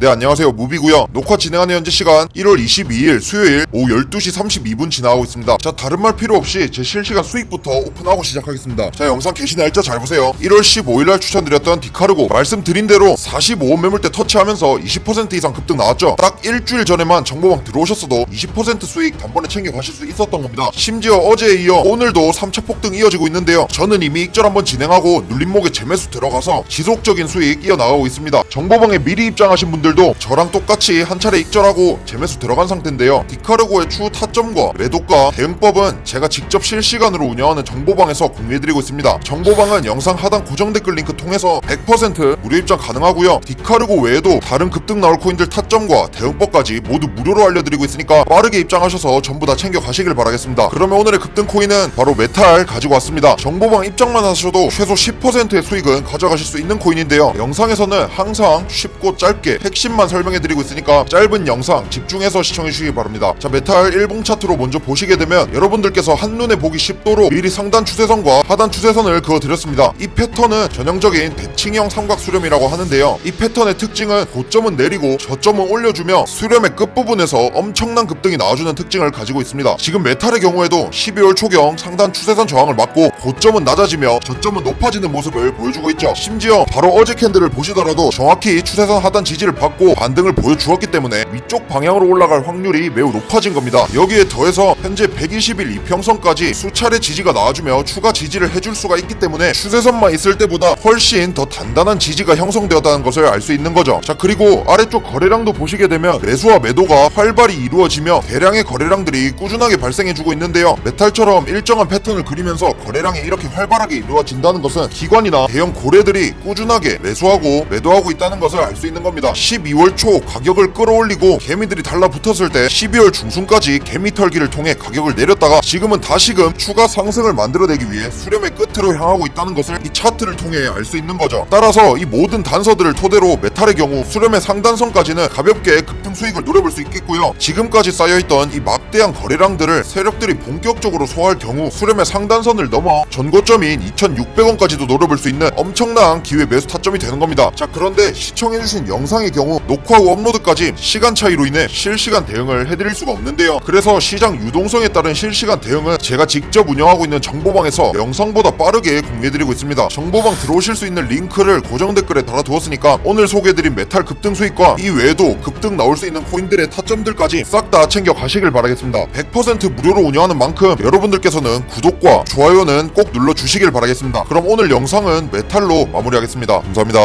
네 안녕하세요. 무비고요. 녹화 진행하는 현재 시간 1월 22일 수요일 오후 12시 32분 지나가고 있습니다. 자 다른 말 필요 없이 제 실시간 수익부터 오픈하고 시작하겠습니다. 자 영상 게시 날짜 잘 보세요. 1월 15일날 추천드렸던 디카르고 말씀드린 대로 45원 매물대 터치하면서 20% 이상 급등 나왔죠. 딱 일주일 전에만 정보방 들어오셨어도 20% 수익 단번에 챙겨 가실 수 있었던 겁니다. 심지어 어제에 이어 오늘도 3차 폭등 이어지고 있는데요. 저는 이미 익절 한번 진행하고 눌림목에 재매수 들어가서 지속적인 수익 이어나가고 있습니다. 정보방에 미리 입장하신 분들 도 저랑 똑같이 한 차례 익절하고 재매수 들어간 상태인데요. 디카르고의 추후 타점과 매도가 대응법은 제가 직접 실시간으로 운영하는 정보방에서 공유해드리고 있습니다. 정보방은 영상 하단 고정 댓글 링크 통해서 100% 무료 입장 가능하고요. 디카르고 외에도 다른 급등 나올 코인들 타점과 대응법까지 모두 무료로 알려드리고 있으니까 빠르게 입장하셔서 전부 다 챙겨 가시길 바라겠습니다. 그러면 오늘의 급등 코인은 바로 메탈 가지고 왔습니다. 정보방 입장만 하셔도 최소 10%의 수익은 가져가실 수 있는 코인인데요. 영상에서는 항상 쉽고 짧게 핵심 만 설명해드리고 있으니까 짧은 영상 집중해서 시청해주시기 바랍니다. 자 메탈 1봉 차트로 먼저 보시게 되면 여러분들께서 한눈에 보기 쉽도록 미리 상단 추세선과 하단 추세선을 그어드렸습니다. 이 패턴은 전형적인 대칭형 삼각 수렴이라고 하는데요. 이 패턴의 특징은 고점은 내리고 저점은 올려주며 수렴의 끝부분에서 엄청난 급등이 나와주는 특징을 가지고 있습니다. 지금 메탈의 경우에도 12월 초경 상단 추세선 저항을 맞고 고점은 낮아지며 저점은 높아지는 모습을 보여주고 있죠. 심지어 바로 어제 캔들을 보시더라도 정확히 추세선 하단 지지를 받고 반등을 보여주었기 때문에 위쪽 방향으로 올라갈 확률이 매우 높아진 겁니다. 여기에 더해서 현재 120일 이평선까지 수차례 지지가 나와주며 추가 지지를 해줄 수가 있기 때문에 추세선만 있을 때보다 훨씬 더 단단한 지지가 형성되었다는 것을 알 수 있는 거죠. 자 그리고 아래쪽 거래량도 보시게 되면 매수와 매도가 활발히 이루어지며 대량의 거래량들이 꾸준하게 발생해주고 있는데요. 메탈처럼 일정한 패턴을 그리면서 거래량이 이렇게 활발하게 이루어진다는 것은 기관이나 대형 고래들이 꾸준하게 매수하고 매도하고 있다는 것을 알 수 있는 겁니다 12월 초 가격을 끌어올리고 개미들이 달라붙었을 때 12월 중순까지 개미 털기를 통해 가격을 내렸다가 지금은 다시금 추가 상승을 만들어내기 위해 수렴의 끝으로 향하고 있다는 것을 이 차트를 통해 알 수 있는 거죠. 따라서 이 모든 단서들을 토대로 메탈의 경우 수렴의 상단선까지는 가볍게 급등 수익을 노려볼 수 있겠고요. 지금까지 쌓여있던 이 막대한 거래량들을 세력들이 본격적으로 소화할 경우 수렴의 상단선을 넘어 전고점인 2600원까지도 노려볼 수 있는 엄청난 기회 매수 타점이 되는 겁니다. 자 그런데 시청해주신 영상의 경우 녹화 후 업로드까지 시간 차이로 인해 실시간 대응을 해드릴 수가 없는데요. 그래서 시장 유동성에 따른 실시간 대응은 제가 직접 운영하고 있는 정보방에서 영상보다 빠르게 공개해드리고 있습니다. 정보방 들어오실 수 있는 링크를 고정 댓글에 달아두었으니까 오늘 소개해드린 메탈 급등 수익과 이 외에도 급등 나올 수 있는 코인들의 타점들까지 싹 다 챙겨 가시길 바라겠습니다. 100% 무료로 운영하는 만큼 여러분들께서는 구독과 좋아요는 꼭 눌러주시길 바라겠습니다. 그럼 오늘 영상은 메탈로 마무리하겠습니다. 감사합니다